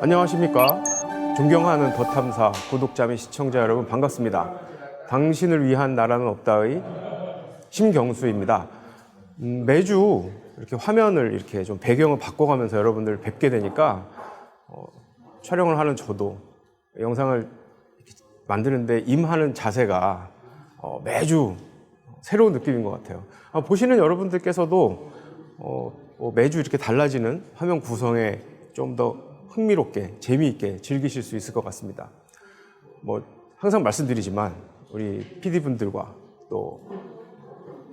안녕하십니까. 존경하는 더 탐사 구독자 및 시청자 여러분 반갑습니다. 당신을 위한 나라는 없다의 심경수입니다. 음, 매주 이렇게 화면을 이렇게 좀 배경을 바꿔가면서 여러분들 뵙게 되니까 어, 촬영을 하는 저도 영상을 이렇게 만드는데 임하는 자세가 어, 매주 새로운 느낌인 것 같아요. 아, 보시는 여러분들께서도 어, 뭐 매주 이렇게 달라지는 화면 구성에 좀더 흥미롭게 재미있게 즐기실 수 있을 것 같습니다. 뭐 항상 말씀드리지만 우리 PD 분들과 또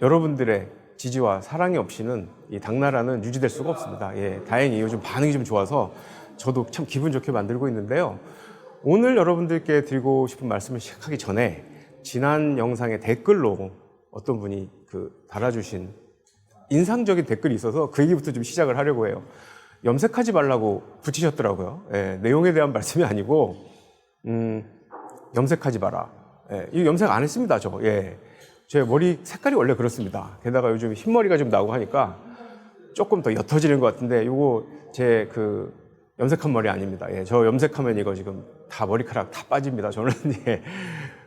여러분들의 지지와 사랑이 없이는 이 당나라는 유지될 수가 없습니다. 예, 다행히 요즘 반응이 좀 좋아서 저도 참 기분 좋게 만들고 있는데요. 오늘 여러분들께 드리고 싶은 말씀을 시작하기 전에 지난 영상의 댓글로 어떤 분이 그 달아주신 인상적인 댓글이 있어서 그 얘기부터 좀 시작을 하려고 해요. 염색하지 말라고 붙이셨더라고요. 예, 내용에 대한 말씀이 아니고, 음, 염색하지 마라. 예, 이 염색 안 했습니다, 저. 예. 제 머리 색깔이 원래 그렇습니다. 게다가 요즘 흰머리가 좀 나고 하니까 조금 더 옅어지는 것 같은데, 요거 제 그 염색한 머리 아닙니다. 예, 저 염색하면 이거 지금 다 머리카락 다 빠집니다. 저는. 예.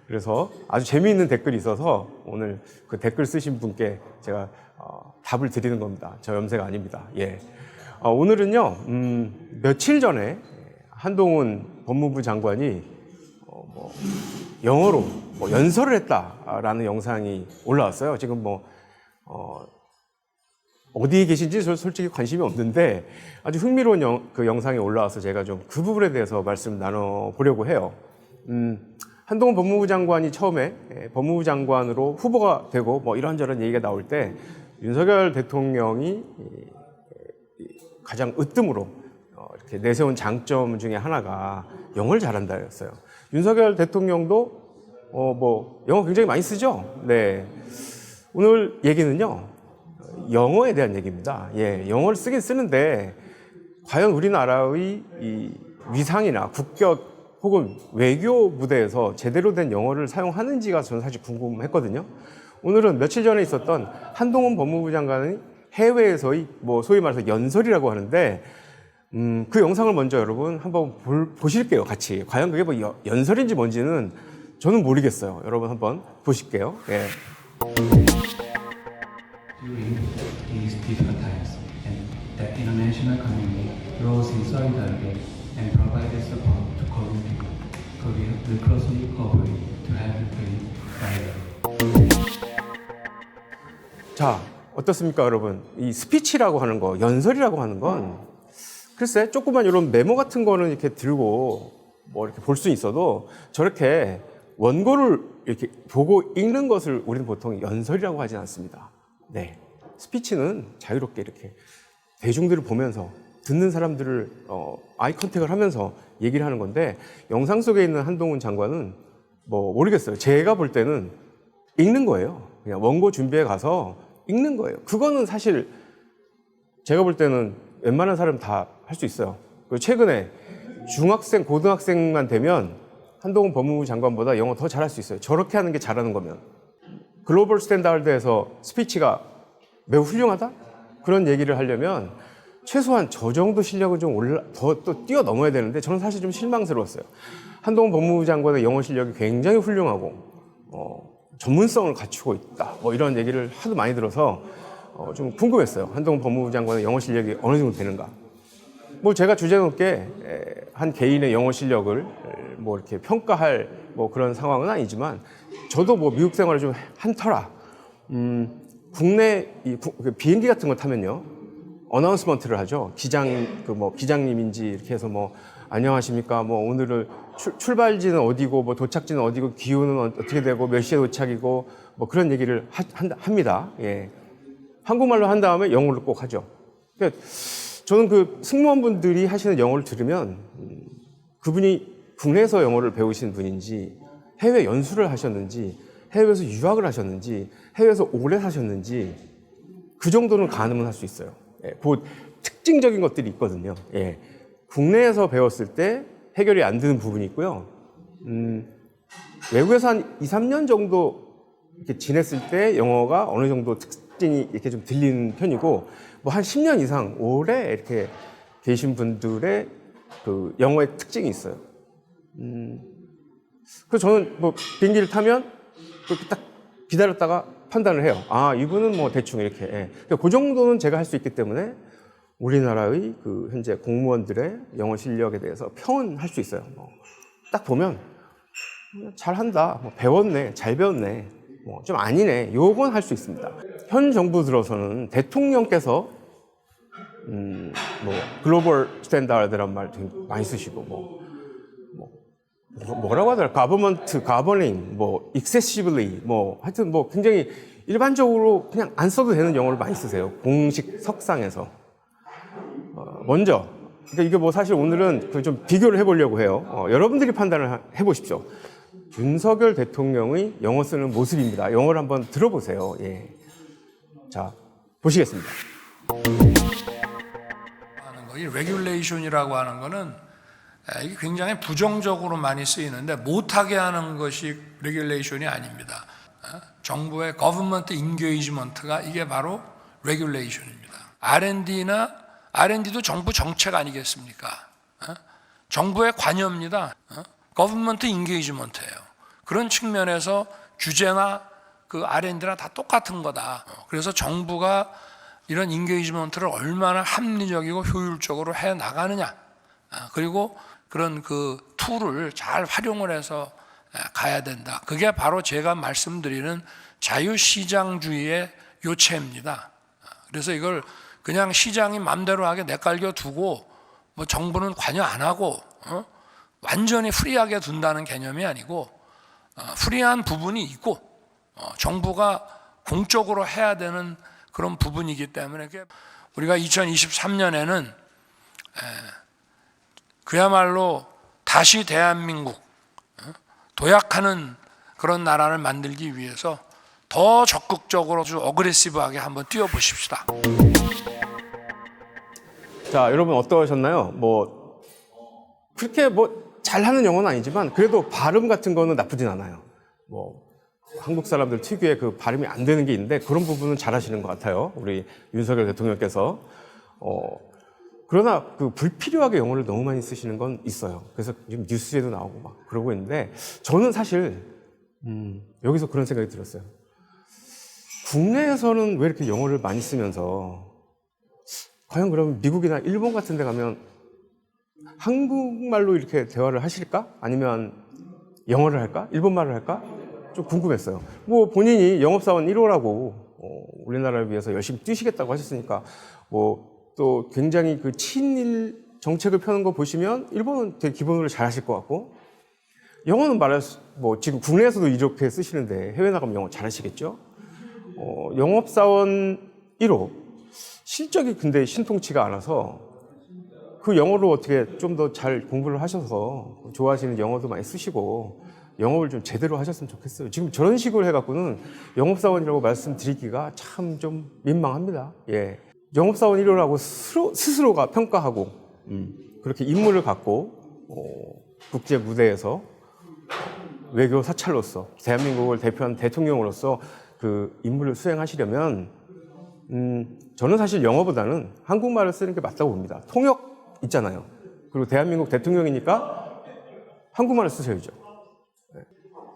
그래서 아주 재미있는 댓글이 있어서 오늘 그 댓글 쓰신 분께 제가 어, 답을 드리는 겁니다. 저 염색 아닙니다. 예. 어, 오늘은요, 음, 며칠 전에 한동훈 법무부 장관이 어, 뭐 영어로 뭐 연설을 했다라는 영상이 올라왔어요. 지금 뭐 어, 어디에 계신지 저 솔직히 관심이 없는데 아주 흥미로운 영, 그 영상이 올라와서 제가 좀 그 부분에 대해서 말씀 나눠 보려고 해요. 음, 한동훈 법무부 장관이 처음에 예, 법무부 장관으로 후보가 되고 뭐 이런저런 얘기가 나올 때 윤석열 대통령이 가장 으뜸으로 어, 이렇게 내세운 장점 중에 하나가 영어를 잘한다였어요. 윤석열 대통령도 어, 뭐 영어 굉장히 많이 쓰죠. 네. 오늘 얘기는요 영어에 대한 얘기입니다. 예, 영어를 쓰긴 쓰는데 과연 우리나라의 이 위상이나 국격 혹은 외교 무대에서 제대로 된 영어를 사용하는지가 저는 사실 궁금했거든요. 오늘은 며칠 전에 있었던 한동훈 법무부 장관의 해외에서의 뭐 소위 말해서 연설이라고 하는데 음, 그 영상을 먼저 여러분 한번 볼, 보실게요, 같이. 과연 그게 뭐 여- 연설인지 뭔지는 저는 모르겠어요. 여러분 한번 보실게요. 예. 자, 어떻습니까, 여러분? 이 스피치라고 하는 거, 연설이라고 하는 건, 글쎄, 조그만 이런 메모 같은 거는 이렇게 들고 뭐 이렇게 볼 수 있어도 저렇게 원고를 이렇게 보고 읽는 것을 우리는 보통 연설이라고 하지 않습니다. 네. 스피치는 자유롭게 이렇게 대중들을 보면서 듣는 사람들을 어, 아이 컨택을 하면서 얘기를 하는 건데 영상 속에 있는 한동훈 장관은 뭐 모르겠어요. 제가 볼 때는 읽는 거예요. 그냥 원고 준비해 가서 읽는 거예요. 그거는 사실 제가 볼 때는 웬만한 사람 다 할 수 있어요. 그리고 최근에 중학생, 고등학생만 되면 한동훈 법무부 장관보다 영어 더 잘할 수 있어요. 저렇게 하는 게 잘하는 거면. 글로벌 스탠다드에서 스피치가 매우 훌륭하다? 그런 얘기를 하려면 최소한 저 정도 실력은 좀 올라, 더 또 뛰어넘어야 되는데 저는 사실 좀 실망스러웠어요. 한동훈 법무부 장관의 영어 실력이 굉장히 훌륭하고, 어, 전문성을 갖추고 있다. 뭐 이런 얘기를 하도 많이 들어서 어, 좀 궁금했어요. 한동훈 법무부 장관의 영어 실력이 어느 정도 되는가. 뭐 제가 주제 에, 한 개인의 영어 실력을 에, 뭐 이렇게 평가할 뭐 그런 상황은 아니지만 저도 뭐 미국 생활을 좀 한 터라 음, 국내 이 구- 그 비행기 같은 거 타면요 어나운스먼트를 하죠 기장 그 뭐 기장님인지 이렇게 해서 뭐 안녕하십니까 뭐 오늘은 출, 출발지는 어디고 뭐 도착지는 어디고 기후는 어- 어떻게 되고 몇 시에 도착이고 뭐 그런 얘기를 하, 한- 합니다 예 한국말로 한 다음에 영어를 꼭 하죠 그러니까 저는 그 승무원분들이 하시는 영어를 들으면 음, 그분이 국내에서 영어를 배우신 분인지 해외 연수를 하셨는지 해외에서 유학을 하셨는지 해외에서 오래 사셨는지 그 정도는 가늠은 할 수 있어요. 예, 그 특징적인 것들이 있거든요. 예, 국내에서 배웠을 때 해결이 안 되는 부분이 있고요. 음, 외국에서 한 2, 3년 정도 이렇게 지냈을 때 영어가 어느 정도 특징이 이렇게 좀 들리는 편이고 뭐 한 10년 이상 오래 이렇게 계신 분들의 그 영어의 특징이 있어요. 음, 그래서 저는 뭐 비행기를 타면 그렇게 딱 기다렸다가 판단을 해요. 아, 이분은 뭐 대충 이렇게. 예. 그러니까 그 정도는 제가 할 수 있기 때문에 우리나라의 그 현재 공무원들의 영어 실력에 대해서 평은 할 수 있어요. 뭐, 딱 보면 잘한다, 뭐 배웠네, 잘 배웠네, 뭐 좀 아니네, 요건 할 수 있습니다. 현 정부 들어서는 대통령께서 음, 뭐 글로벌 스탠다드란 말 되게 많이 쓰시고 뭐, 뭐 뭐라고 하더라, 가버먼트, 가버닝, 뭐 익세시블리, 뭐 하여튼 뭐 굉장히 일반적으로 그냥 안 써도 되는 영어를 많이 쓰세요. 공식 석상에서. 어, 먼저 그러니까 이게 뭐 사실 오늘은 그 좀 비교를 해보려고 해요. 어, 여러분들이 판단을 하- 해보십시오. 윤석열 대통령의 영어 쓰는 모습입니다. 영어를 한번 들어보세요. 예. 자, 보시겠습니다. 하는 거, 이 레귤레이션이라고 하는 거는 에, 이게 굉장히 부정적으로 많이 쓰이는데 못하게 하는 것이 레귤레이션이 아닙니다. 어? 정부의 거버먼트 인게이지먼트가 이게 바로 레귤레이션입니다. R&D나 R&D도 정부 정책 아니겠습니까? 어? 정부의 관여입니다. 거버먼트 인게이지먼트예요. 그런 측면에서 규제나 그 R&D나 다 똑같은 거다. 어, 그래서 정부가 이런 인게이지먼트를 얼마나 합리적이고 효율적으로 해 나가느냐. 아, 그리고 그런 그 툴을 잘 활용을 해서 아, 가야 된다. 그게 바로 제가 말씀드리는 자유시장주의의 요체입니다. 아, 그래서 이걸 그냥 시장이 맘대로 하게 내깔겨 두고 뭐 정부는 관여 안 하고 어? 완전히 프리하게 둔다는 개념이 아니고 어, 프리한 부분이 있고 어, 정부가 공적으로 해야 되는 그런 부분이기 때문에 우리가 2023년에는 그야말로 다시 대한민국 어, 도약하는 그런 나라를 만들기 위해서 더 적극적으로 좀 어그레시브하게 한번 뛰어보십시다. 자, 여러분 어떠셨나요? 뭐 그렇게 뭐 잘하는 영어는 아니지만 그래도 발음 같은 거는 나쁘진 않아요. 뭐 한국 사람들 특유의 그 발음이 안 되는 게 있는데 그런 부분은 잘하시는 것 같아요. 우리 윤석열 대통령께서 어 그러나 그 불필요하게 영어를 너무 많이 쓰시는 건 있어요. 그래서 지금 뉴스에도 나오고 막 그러고 있는데 저는 사실 음, 여기서 그런 생각이 들었어요. 국내에서는 왜 이렇게 영어를 많이 쓰면서 과연 그러면 미국이나 일본 같은 데 가면 한국말로 이렇게 대화를 하실까? 아니면 영어를 할까? 일본말을 할까? 좀 궁금했어요. 뭐 본인이 영업사원 1호라고 어, 우리나라를 위해서 열심히 뛰시겠다고 하셨으니까 뭐 또 굉장히 그 친일 정책을 펴는 거 보시면 일본은 되게 기본으로 잘 하실 것 같고 영어는 말할 수, 뭐 지금 국내에서도 이렇게 쓰시는데 해외 나가면 영어 잘 하시겠죠? 어, 영업사원 1호 실적이 근데 신통치가 않아서 그 영어로 어떻게 좀 더 잘 공부를 하셔서 좋아하시는 영어도 많이 쓰시고 영업을 좀 제대로 하셨으면 좋겠어요. 지금 저런 식으로 해갖고는 영업사원이라고 말씀드리기가 참 좀 민망합니다. 예. 영업사원 1호라고 스스로, 스스로가 평가하고 음, 그렇게 인물을 갖고 어, 국제 무대에서 외교 사찰로서 대한민국을 대표한 대통령으로서 그 임무를 수행하시려면 음, 저는 사실 영어보다는 한국말을 쓰는 게 맞다고 봅니다. 통역 있잖아요. 그리고 대한민국 대통령이니까 한국말을 쓰셔야죠. 네.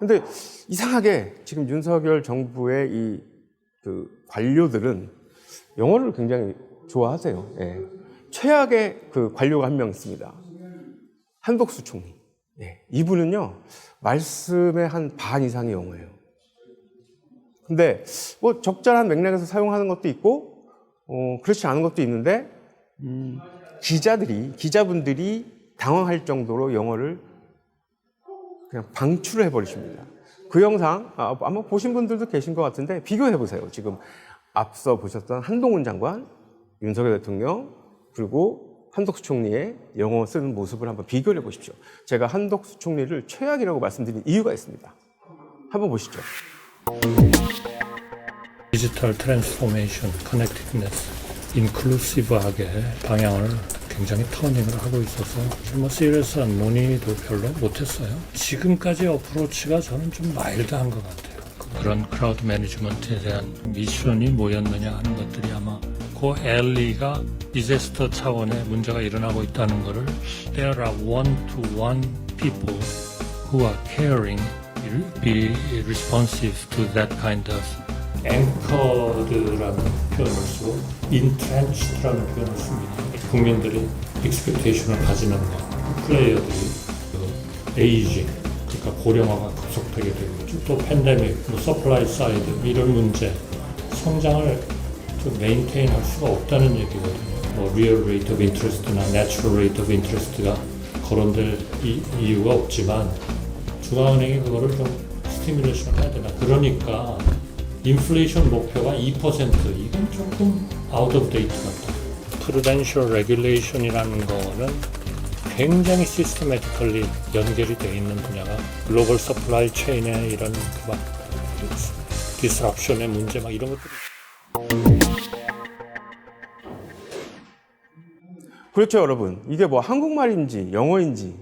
근데 이상하게 지금 윤석열 정부의 이 그 관료들은 영어를 굉장히 좋아하세요. 예. 최악의 그 관료가 한 명 있습니다. 한덕수 총리. 예. 이분은요, 말씀의 한 반 이상이 영어예요. 근데 뭐 적절한 맥락에서 사용하는 것도 있고 어, 그렇지 않은 것도 있는데 음, 기자들이 기자분들이 당황할 정도로 영어를 그냥 방출을 해버리십니다. 그 영상 아, 아마 보신 분들도 계신 것 같은데 비교해 보세요. 지금 앞서 보셨던 한동훈 장관, 윤석열 대통령 그리고 한덕수 총리의 영어 쓰는 모습을 한번 비교해 보십시오. 제가 한덕수 총리를 최악이라고 말씀드린 이유가 있습니다. 한번 보시죠. 디지털 트랜스포메이션, 커넥티드네스, 인클루시브하게 방향을 굉장히 터닝을 하고 있어서 뭐 시리어스한 논의도 별로 못했어요. 지금까지 어프로치가 저는 좀 마일드한 것 같아요. 그런 크라우드 매니지먼트에 대한 미션이 뭐였느냐 하는 것들이 아마 그그 엘리가 디제스터 차원의 문제가 일어나고 있다는 것을 there are one-to-one people who are caring, be responsive to that kind of anchored라는 표현을 쓰고 entrenched,라는 표현을 씁니다. 국민들이 expectation을 가지는 것, 플레이어들이 그 에이징, 그러니까 고령화가 급속되게 되고 또 팬데믹, 뭐 서플라이 사이드 이런 문제, 성장을 좀 메인테인 할 수가 없다는 얘기거든요. 뭐 real rate of interest나 natural rate of interest가 거론될 이, 이유가 없지만 중앙은행이 그거를 좀 스티뮬레이션을 해야 되나. 그러니까 인플레이션 목표가 2% 이건 조금 아웃 오브 데이트 같다. 프루덴셜 레귤레이션이라는 거는 굉장히 시스테매티컬리 연결이 되어 있는 분야가 글로벌 서플라이 체인의 이런 그막 디스럽션의 문제 막 이런 것들이 그렇죠, 여러분. 이게 뭐 한국말인지 영어인지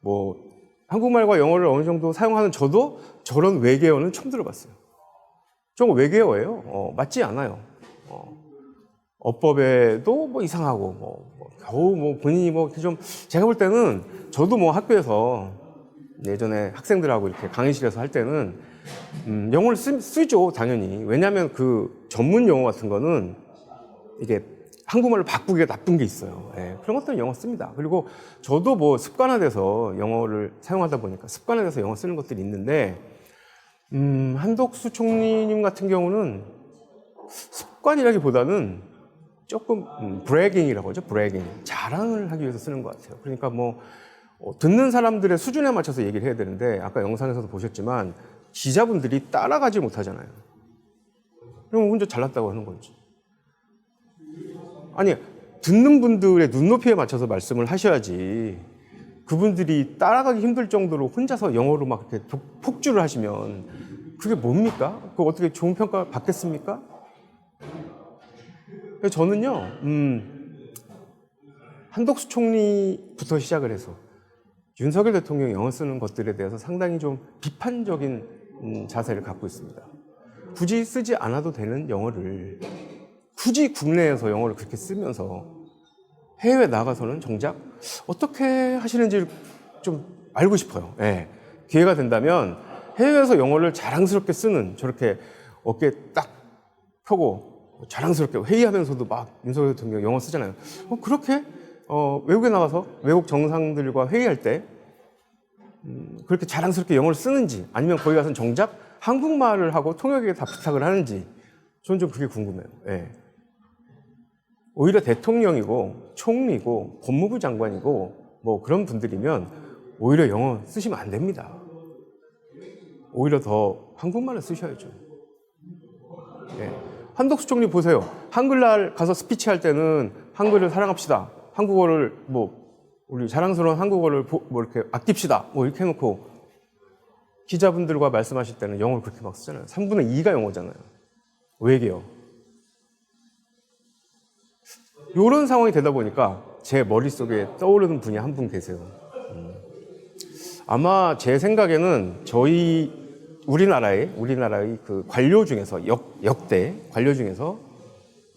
뭐 한국말과 영어를 어느 정도 사용하는 저도 저런 외계어는 처음 들어봤어요. 저거 외계어예요. 어, 맞지 않아요. 어, 어법에도 뭐 이상하고 뭐, 뭐 겨우 뭐 본인이 뭐 좀 제가 볼 때는 저도 뭐 학교에서 예전에 학생들하고 이렇게 강의실에서 할 때는 음, 영어를 쓰, 쓰죠 당연히 왜냐하면 그 전문 용어 같은 거는 이게 한국말로 바꾸기가 나쁜 게 있어요. 예, 그런 것들은 영어 씁니다. 그리고 저도 뭐 습관화돼서 영어를 사용하다 보니까 습관화돼서 영어 쓰는 것들이 있는데, 음, 한덕수 총리님 같은 경우는 습관이라기보다는 조금 음, 브래깅이라고 하죠. 브래깅. 자랑을 하기 위해서 쓰는 것 같아요. 그러니까 뭐 어, 듣는 사람들의 수준에 맞춰서 얘기를 해야 되는데 아까 영상에서도 보셨지만 기자분들이 따라가지 못하잖아요. 그럼 혼자 잘났다고 하는 거지. 아니 듣는 분들의 눈높이에 맞춰서 말씀을 하셔야지 그분들이 따라가기 힘들 정도로 혼자서 영어로 막 이렇게 독- 폭주를 하시면 그게 뭡니까? 그 어떻게 좋은 평가 받겠습니까? 저는요, 음, 한덕수 총리부터 시작을 해서 윤석열 대통령이 영어 쓰는 것들에 대해서 상당히 좀 비판적인 음, 자세를 갖고 있습니다. 굳이 쓰지 않아도 되는 영어를 굳이 국내에서 영어를 그렇게 쓰면서 해외 나가서는 정작 어떻게 하시는지 좀 알고 싶어요. 예. 기회가 된다면 해외에서 영어를 자랑스럽게 쓰는 저렇게 어깨 딱 펴고 자랑스럽게 회의하면서도 막 윤석열 대통령 영어 쓰잖아요. 어, 그렇게 어, 외국에 나가서 외국 정상들과 회의할 때 음, 그렇게 자랑스럽게 영어를 쓰는지 아니면 거기 가서 정작 한국말을 하고 통역에게 다 부탁을 하는지 저는 좀 그게 궁금해요. 예. 오히려 대통령이고 총리고 법무부 장관이고 뭐 그런 분들이면 오히려 영어 쓰시면 안 됩니다. 오히려 더 한국말을 쓰셔야죠. 예. 한덕수 총리 보세요. 한글날 가서 스피치 할 때는 한글을 사랑합시다. 한국어를 뭐 우리 자랑스러운 한국어를 보- 뭐 이렇게 아낍시다. 뭐 이렇게 해놓고 기자분들과 말씀하실 때는 영어를 그렇게 막 쓰잖아요. 3분의 2가 영어잖아요. 외계어. 이런 상황이 되다 보니까 제 머릿속에 떠오르는 분이 한 분 계세요. 음. 아마 제 생각에는 저희 우리나라의 우리나라의 그 관료 중에서 역, 역대 관료 중에서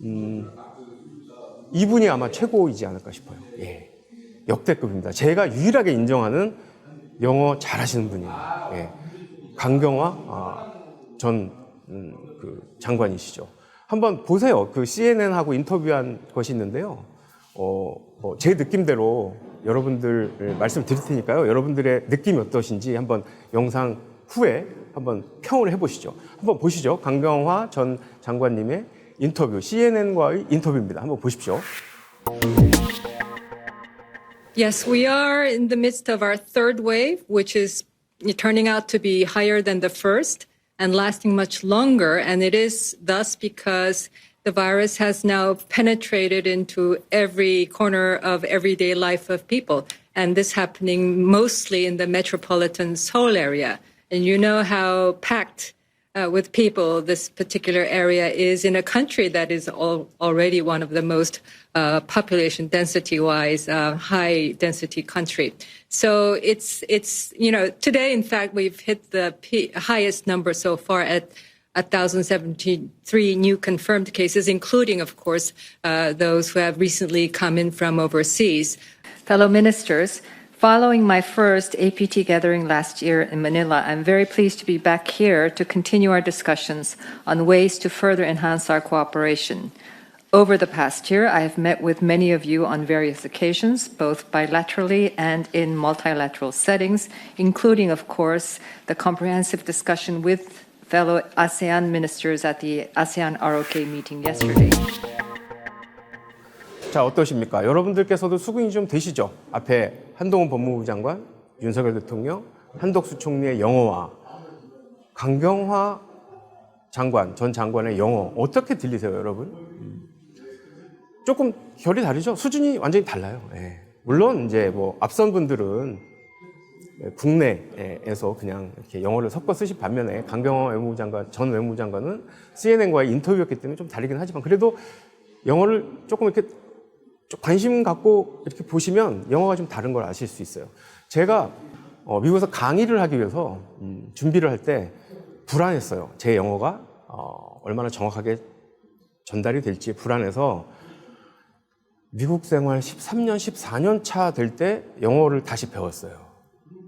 음, 이분이 아마 최고이지 않을까 싶어요. 예. 역대급입니다. 제가 유일하게 인정하는 영어 잘하시는 분이에요. 예. 강경화 아, 전 음, 그 장관이시죠. 한번 보세요. 그 CNN하고 인터뷰한 것이 있는데요. 어, 뭐제 느낌대로 여러분들 말씀 드릴 테니까요. 여러분들의 느낌이 어떠신지 한번 영상 후에 한번 평을 해보시죠. 한번 보시죠. 강경화 전 장관님의 인터뷰, CNN과의 인터뷰입니다. 한번 보십시오. Yes, we are in the midst of our third wave, which is turning out to be higher than the first and lasting much longer. And it is thus because the virus has now penetrated into every corner of everyday life of people. And this happening mostly in the metropolitan Seoul area. And you know how packed uh, with people this particular area is in a country that is al- already one of the most uh, population density wise uh, high density country so it's it's you know today in fact we've hit the p- highest number so far at 1,073 new confirmed cases, including, of course, uh, those who have recently come in from overseas. Fellow ministers, following my first APT gathering last year in Manila, I'm very pleased to be back here to continue our discussions on ways to further enhance our cooperation. Over the past year, I have met with many of you on various occasions, both bilaterally and in multilateral settings, including, of course, the comprehensive discussion with fellow ASEAN ministers at the ASEAN ROK meeting yesterday. 자 어떠십니까? 여러분들께서도 수긍이 좀 되시죠? 앞에 한동훈 법무부 장관, 윤석열 대통령, 한덕수 총리의 영어와 강경화 장관, 전 장관의 영어 어떻게 들리세요, 여러분? 음. 조금 결이 다르죠? 수준이 완전히 달라요. 예. 물론 이제 뭐 앞선 분들은 국내에서 그냥 이렇게 영어를 섞어 쓰신 반면에 강경화 외무부 장관, 전 외무부 장관은 CNN과의 인터뷰였기 때문에 좀 다르긴 하지만 그래도 영어를 조금 이렇게 좀 관심 갖고 이렇게 보시면 영어가 좀 다른 걸 아실 수 있어요. 제가 어, 미국에서 강의를 하기 위해서 음, 준비를 할 때 불안했어요. 제 영어가 어, 얼마나 정확하게 전달이 될지 불안해서 미국 생활 13년, 14년 차 될 때 영어를 다시 배웠어요.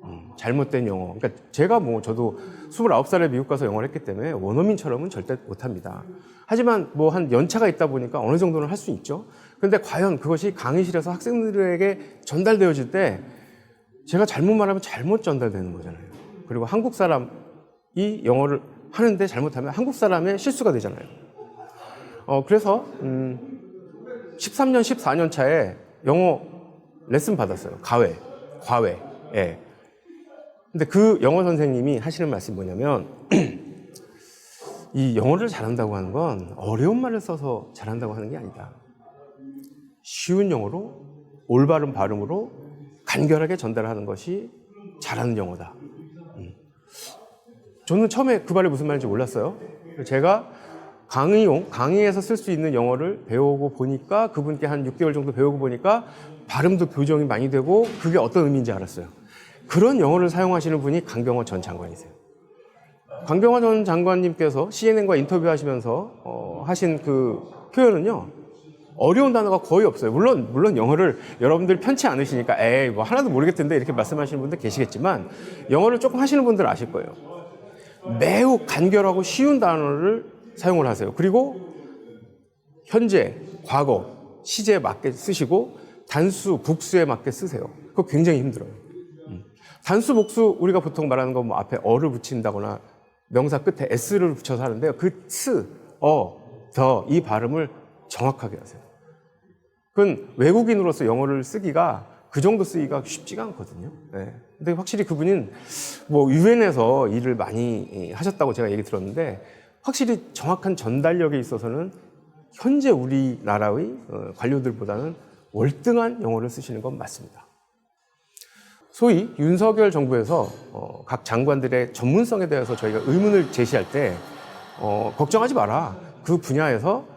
음, 잘못된 영어. 그러니까 제가 뭐 저도 29살에 미국 가서 영어를 했기 때문에 원어민처럼은 절대 못합니다. 하지만 뭐 한 연차가 있다 보니까 어느 정도는 할 수 있죠. 그런데 과연 그것이 강의실에서 학생들에게 전달되어질 때 제가 잘못 말하면 잘못 전달되는 거잖아요. 그리고 한국 사람이 영어를 하는데 잘못하면 한국 사람의 실수가 되잖아요. 어, 그래서, 음, 13년, 14년 차에 영어 레슨 받았어요. 가외, 과외. 예. 근데 그 영어 선생님이 하시는 말씀이 뭐냐면, 이 영어를 잘한다고 하는 건 어려운 말을 써서 잘한다고 하는 게 아니다. 쉬운 영어로, 올바른 발음으로 간결하게 전달하는 것이 잘하는 영어다. 음. 저는 처음에 그 말이 무슨 말인지 몰랐어요. 제가 강의용, 강의에서 쓸 수 있는 영어를 배우고 보니까 그분께 한 6개월 정도 배우고 보니까 발음도 교정이 많이 되고 그게 어떤 의미인지 알았어요. 그런 영어를 사용하시는 분이 강경화 전 장관이세요. 강경화 전 장관님께서 CNN과 인터뷰하시면서 어, 하신 그 표현은요. 어려운 단어가 거의 없어요. 물론 물론 영어를 여러분들 편치 않으시니까 에이 뭐 하나도 모르겠던데 이렇게 말씀하시는 분들 계시겠지만 영어를 조금 하시는 분들 아실 거예요. 매우 간결하고 쉬운 단어를 사용을 하세요. 그리고 현재, 과거, 시제에 맞게 쓰시고 단수, 복수에 맞게 쓰세요. 그거 굉장히 힘들어요. 음. 단수, 복수 우리가 보통 말하는 건 뭐 앞에 어를 붙인다거나 명사 끝에 s를 붙여서 하는데요. 그 스, 어, 더 이 발음을 정확하게 하세요. 그건 외국인으로서 영어를 쓰기가 그 정도 쓰기가 쉽지가 않거든요. 네. 근데 확실히 그분은 뭐 유엔에서 일을 많이 하셨다고 제가 얘기 들었는데 확실히 정확한 전달력에 있어서는 현재 우리나라의 어, 관료들보다는 월등한 영어를 쓰시는 건 맞습니다. 소위 윤석열 정부에서 어, 각 장관들의 전문성에 대해서 저희가 의문을 제시할 때 어, 걱정하지 마라. 그 분야에서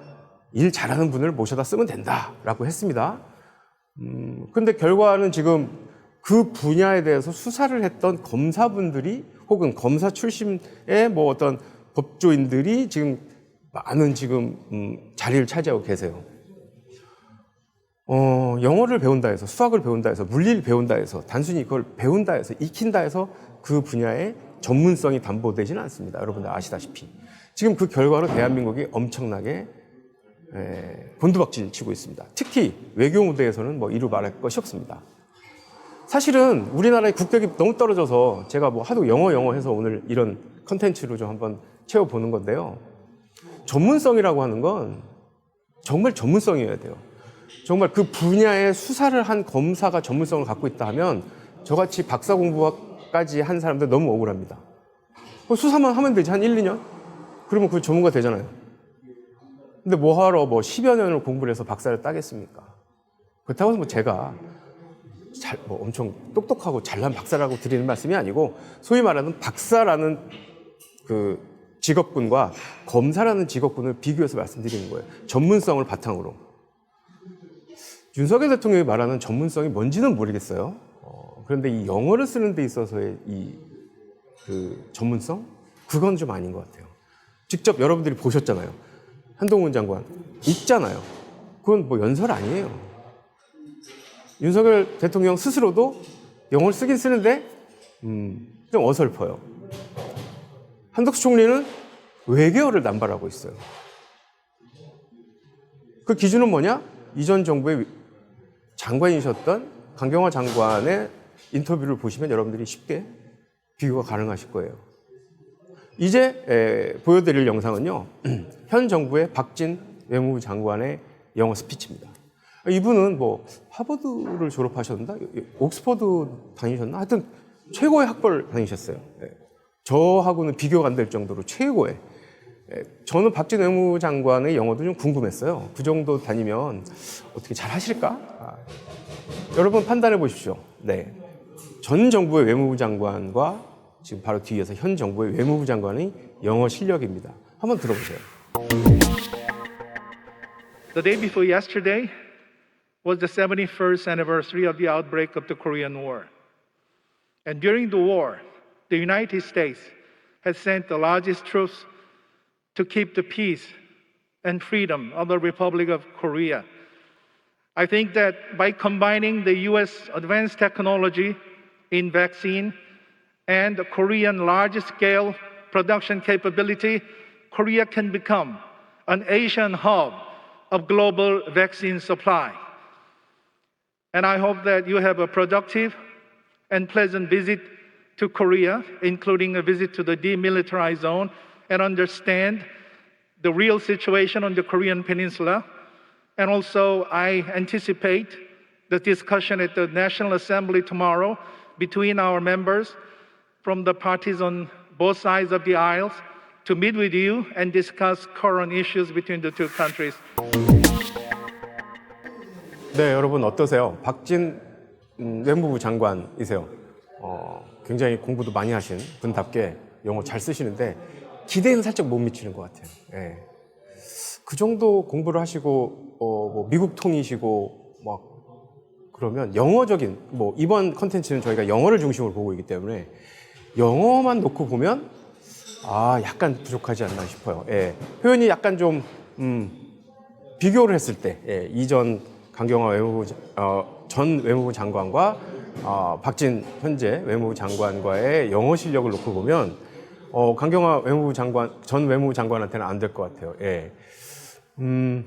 일 잘하는 분을 모셔다 쓰면 된다라고 했습니다. 음, 근데 결과는 지금 그 분야에 대해서 수사를 했던 검사분들이 혹은 검사 출신의 뭐 어떤 법조인들이 지금 많은 지금 음, 자리를 차지하고 계세요. 어, 영어를 배운다 해서 수학을 배운다 해서 물리를 배운다 해서 단순히 그걸 배운다 해서 익힌다 해서 그 분야의 전문성이 담보되지는 않습니다. 여러분들 아시다시피. 지금 그 결과로 대한민국이 엄청나게 에, 곤두박질 치고 있습니다. 특히 외교 무대에서는 뭐 이루 말할 것이 없습니다. 사실은 우리나라의 국격이 너무 떨어져서 제가 뭐 하도 영어 영어 해서 오늘 이런 컨텐츠로 좀 한번 채워보는 건데요. 전문성이라고 하는 건 정말 전문성이어야 돼요. 정말 그 분야의 수사를 한 검사가 전문성을 갖고 있다 하면 저같이 박사 공부까지 한 사람들 너무 억울합니다. 뭐 수사만 하면 되지, 한 1, 2년? 그러면 그 전문가 되잖아요. 근데 뭐하러 뭐 10여 년을 공부를 해서 박사를 따겠습니까? 그렇다고 해서 뭐 제가 잘, 뭐 엄청 똑똑하고 잘난 박사라고 드리는 말씀이 아니고 소위 말하는 박사라는 그 직업군과 검사라는 직업군을 비교해서 말씀드리는 거예요. 전문성을 바탕으로. 윤석열 대통령이 말하는 전문성이 뭔지는 모르겠어요. 어, 그런데 이 영어를 쓰는 데 있어서의 이 그 전문성? 그건 좀 아닌 것 같아요. 직접 여러분들이 보셨잖아요. 한동훈 장관 있잖아요. 그건 뭐 연설 아니에요. 윤석열 대통령 스스로도 영어를 쓰긴 쓰는데 음, 좀 어설퍼요. 한덕수 총리는 외계어를 남발하고 있어요. 그 기준은 뭐냐? 이전 정부의 장관이셨던 강경화 장관의 인터뷰를 보시면 여러분들이 쉽게 비교가 가능하실 거예요. 이제 에, 보여드릴 영상은요, 현 정부의 박진 외무부 장관의 영어 스피치입니다. 이분은 뭐 하버드를 졸업하셨나, 옥스퍼드 다니셨나, 하여튼 최고의 학벌 다니셨어요. 예. 저하고는 비교가 안 될 정도로 최고의. 예, 저는 박진 외무부 장관의 영어도 좀 궁금했어요. 그 정도 다니면 어떻게 잘 하실까? 아, 여러분 판단해 보십시오. 네. 전 정부의 외무부 장관과 지금 바로 뒤에서 현 정부의 외무부 장관의 영어 실력입니다. 한번 들어보세요. The day before yesterday was the 71st anniversary of the outbreak of the Korean War. And during the war, the United States has sent the largest troops to keep the peace and freedom of the Republic of Korea. I think that by combining the US advanced technology in vaccine and Korean large scale production capability, Korea can become an Asian hub of global vaccine supply. And I hope that you have a productive and pleasant visit to Korea, including a visit to the demilitarized zone, and understand the real situation on the Korean Peninsula. And also, I anticipate the discussion at the National Assembly tomorrow between our members from the parties on both sides of the aisles to meet with you and discuss current issues between the two countries. 네, 여러분 어떠세요? 박진 음, 외무부 장관이세요. 어, 굉장히 공부도 많이 하신 분답게 영어 잘 쓰시는데 기대는 살짝 못 미치는 것 같아요. 예. 그 정도 공부를 하시고 어, 뭐 미국 통이시고 막 그러면 영어적인 뭐 이번 컨텐츠는 저희가 영어를 중심으로 보고 있기 때문에 영어만 놓고 보면 아 약간 부족하지 않나 싶어요. 예. 표현이 약간 좀 음, 비교를 했을 때 예, 이전 강경화 외무부 자- 어, 전 외무부 장관과 어, 박진 현재 외무부 장관과의 영어 실력을 놓고 보면 어, 강경화 외무부 장관 전 외무부 장관한테는 안 될 것 같아요. 예. 음,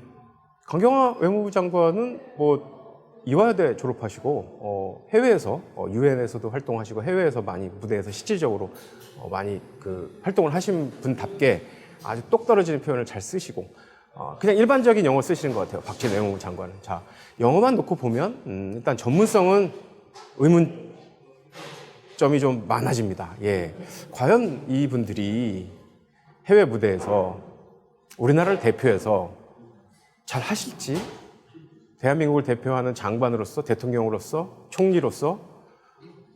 강경화 외무부 장관은 뭐 이화여대 졸업하시고 어, 해외에서 어, 유엔에서도 활동하시고 해외에서 많이 무대에서 실질적으로 어, 많이 그 활동을 하신 분답게 아주 똑 떨어지는 표현을 잘 쓰시고 어, 그냥 일반적인 영어 쓰시는 것 같아요. 박진 외무부 장관은. 자, 영어만 놓고 보면 음, 일단 전문성은 의문점이 좀 많아집니다. 예, 과연 이분들이 해외 무대에서 우리나라를 대표해서 잘 하실지 대한민국을 대표하는 장관으로서 대통령으로서 총리로서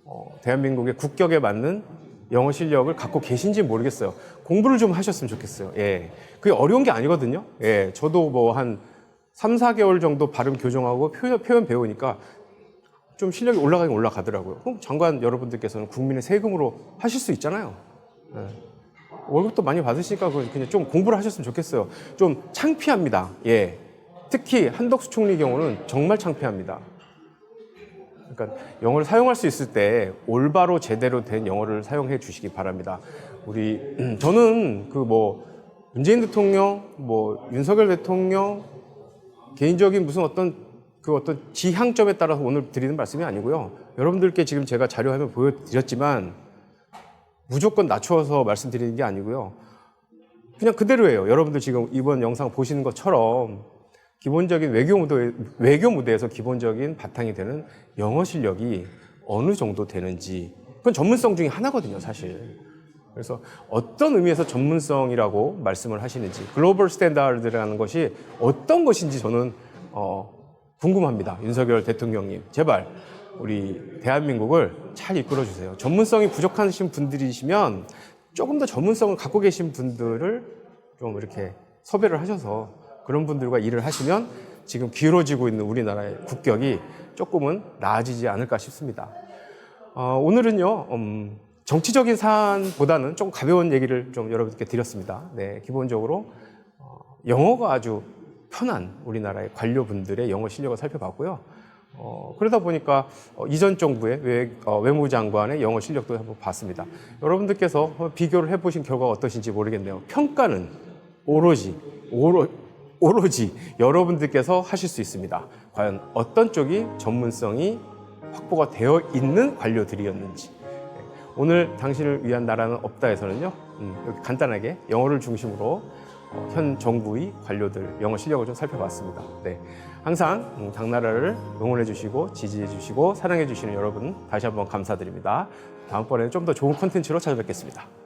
어, 대한민국의 국격에 맞는 영어 실력을 갖고 계신지 모르겠어요. 공부를 좀 하셨으면 좋겠어요. 예. 그게 어려운 게 아니거든요. 예. 저도 뭐 한 3, 4개월 정도 발음 교정하고 표현, 표현 배우니까 좀 실력이 올라가긴 올라가더라고요. 그럼 장관 여러분들께서는 국민의 세금으로 하실 수 있잖아요. 예. 월급도 많이 받으시니까 그냥 좀 공부를 하셨으면 좋겠어요. 좀 창피합니다. 예. 특히 한덕수 총리 경우는 정말 창피합니다. 그러니까 영어를 사용할 수 있을 때 올바로 제대로 된 영어를 사용해 주시기 바랍니다. 우리 음, 저는 그 뭐 문재인 대통령, 뭐 윤석열 대통령 개인적인 무슨 어떤 그 어떤 지향점에 따라서 오늘 드리는 말씀이 아니고요. 여러분들께 지금 제가 자료 화면 보여드렸지만 무조건 낮추어서 말씀드리는 게 아니고요. 그냥 그대로예요. 여러분들 지금 이번 영상 보시는 것처럼 기본적인 외교 무대 외교 무대에서 기본적인 바탕이 되는 영어 실력이 어느 정도 되는지 그건 전문성 중에 하나거든요, 사실. 그래서 어떤 의미에서 전문성이라고 말씀을 하시는지 글로벌 스탠다드라는 것이 어떤 것인지 저는 어, 궁금합니다. 윤석열 대통령님, 제발 우리 대한민국을 잘 이끌어 주세요. 전문성이 부족하신 분들이시면 조금 더 전문성을 갖고 계신 분들을 좀 이렇게 섭외를 하셔서 그런 분들과 일을 하시면 지금 기울어지고 있는 우리나라의 국격이 조금은 나아지지 않을까 싶습니다. 어, 오늘은요, 음, 정치적인 사안보다는 조금 가벼운 얘기를 좀 여러분께 드렸습니다. 네, 기본적으로 어, 영어가 아주 편한 우리나라의 관료분들의 영어 실력을 살펴봤고요. 어, 그러다 보니까 어, 이전 정부의 외, 어, 외무장관의 영어 실력도 한번 봤습니다. 여러분들께서 비교를 해보신 결과가 어떠신지 모르겠네요. 평가는 오로지 오로, 오로지 여러분들께서 하실 수 있습니다. 과연 어떤 쪽이 전문성이 확보가 되어 있는 관료들이었는지. 네. 오늘 당신을 위한 나라는 없다에서는요, 음, 간단하게 영어를 중심으로 어, 현 정부의 관료들 영어 실력을 좀 살펴봤습니다. 네. 항상 음, 당나라를 응원해 주시고 지지해 주시고 사랑해 주시는 여러분 다시 한번 감사드립니다. 다음번에는 좀 더 좋은 콘텐츠로 찾아뵙겠습니다.